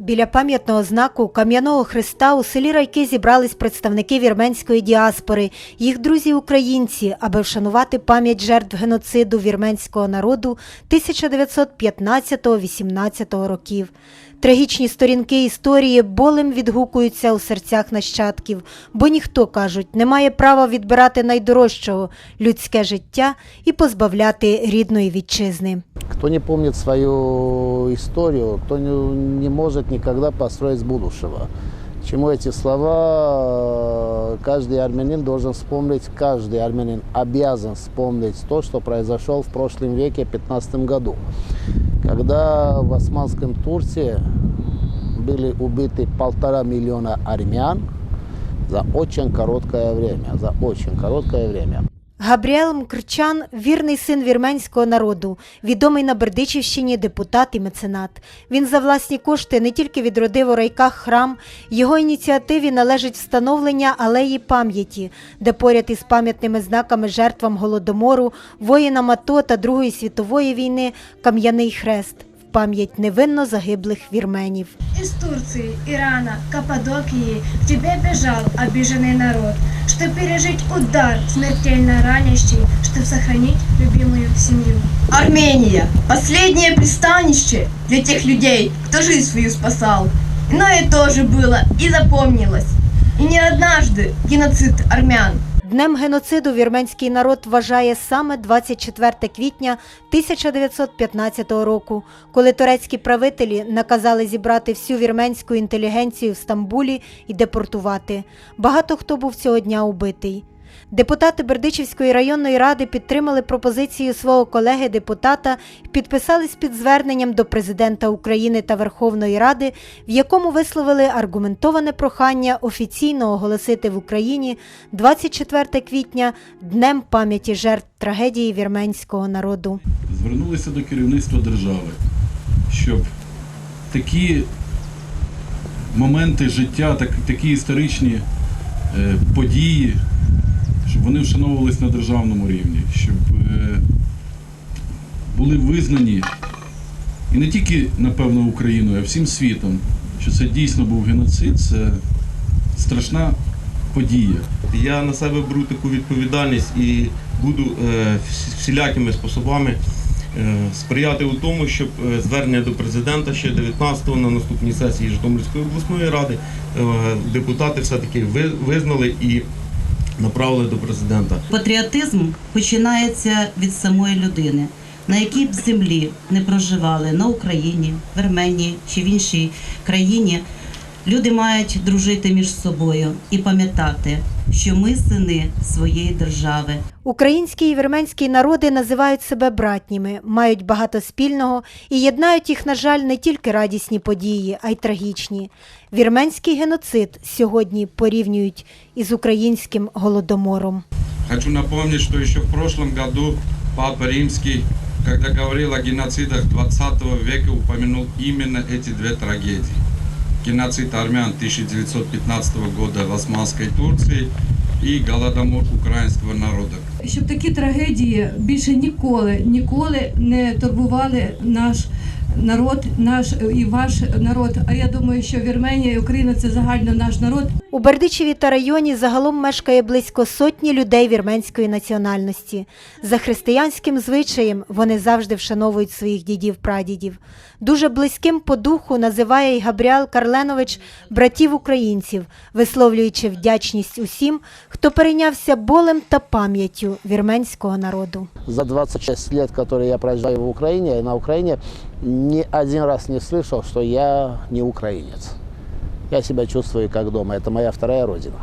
Біля пам'ятного знаку Кам'яного Христа у селі Райки зібрались представники вірменської діаспори, їх друзі-українці, аби вшанувати пам'ять жертв геноциду вірменського народу 1915-18 років. Трагічні сторінки історії болем відгукуються у серцях нащадків, бо ніхто, кажуть, не має права відбирати найдорожчого людське життя і позбавляти рідної вітчизни. Кто не помнит свою историю, кто не, не может никогда построить будущего. Чему эти слова? Каждый армянин должен вспомнить, каждый армянин обязан вспомнить то, что произошло в прошлом веке, 15 году, когда в Османском Турции были убиты полтора миллиона армян за очень короткое время, за очень короткое время. Габріел Мкрчан – вірний син вірменського народу, відомий на Бердичівщині депутат і меценат. Він за власні кошти не тільки відродив у райках храм, його ініціативі належить встановлення алеї пам'яті, де поряд із пам'ятними знаками жертвам Голодомору, воїнам АТО та Другої світової війни кам'яний хрест пам'ять невинно загиблих вірменів. Из Турции, Ирана, Каппадокии к тебе бежал обиженный народ, чтобы пережить удар смертельно ранящий, чтобы сохранить любимую семью. Армения – последнее пристанище для тех людей, кто жизнь свою спасал. Но и тоже было и запомнилось. И не однажды геноцид армян. Днем геноциду вірменський народ вважає саме 24 квітня 1915 року, коли турецькі правителі наказали зібрати всю вірменську інтелігенцію в Стамбулі і депортувати. Багато хто був цього дня убитий. Депутати Бердичівської районної ради підтримали пропозицію свого колеги-депутата і підписались під зверненням до президента України та Верховної Ради, в якому висловили аргументоване прохання офіційно оголосити в Україні 24 квітня Днем пам'яті жертв трагедії вірменського народу. звернулися до керівництва держави, щоб такі моменти життя, такі історичні е, події, щоб вони вшановувались на державному рівні, щоб е, були визнані і не тільки, напевно, Україною, а всім світом, що це дійсно був геноцид, це страшна подія. Я на себе беру таку відповідальність і буду е, всілякими способами е, сприяти у тому, щоб звернення до президента ще 19-го на наступній сесії Житомирської обласної ради депутати все-таки визнали і направили до президента. Патріотизм починається від самої людини, на якій б землі не проживали на Україні, в Вірменії чи в іншій країні. Люди мають дружити між собою і пам'ятати, що ми сини своєї держави. Українські і вірменські народи називають себе братніми, мають багато спільного і єднають їх, на жаль, не тільки радісні події, а й трагічні. Вірменський геноцид сьогодні порівнюють із українським голодомором. Хочу напомнить, что еще в прошлом году Папа Римский, когда говорил о геноцидах 20 века, упомянул именно эти две трагедии. Геноцид армян 1915 года в Османской Турции и Голодомор украинского народа. щоб такі трагедії більше ніколи, ніколи не турбували наш народ, наш і ваш народ. А я думаю, що Вірменія і Україна це загально наш народ. У Бердичеві та районі загалом мешкає близько сотні людей вірменської національності. За християнським звичаєм вони завжди вшановують своїх дідів-прадідів. Дуже близьким по духу називає й Габріал Карленович братів українців, висловлюючи вдячність усім, хто перейнявся болем та пам'яттю вірменського народу. За 26 лет, которые я проживаю в Украине, на Украине, ни один раз не слышал, что я не украинец. Я себя чувствую как дома. Это моя вторая родина.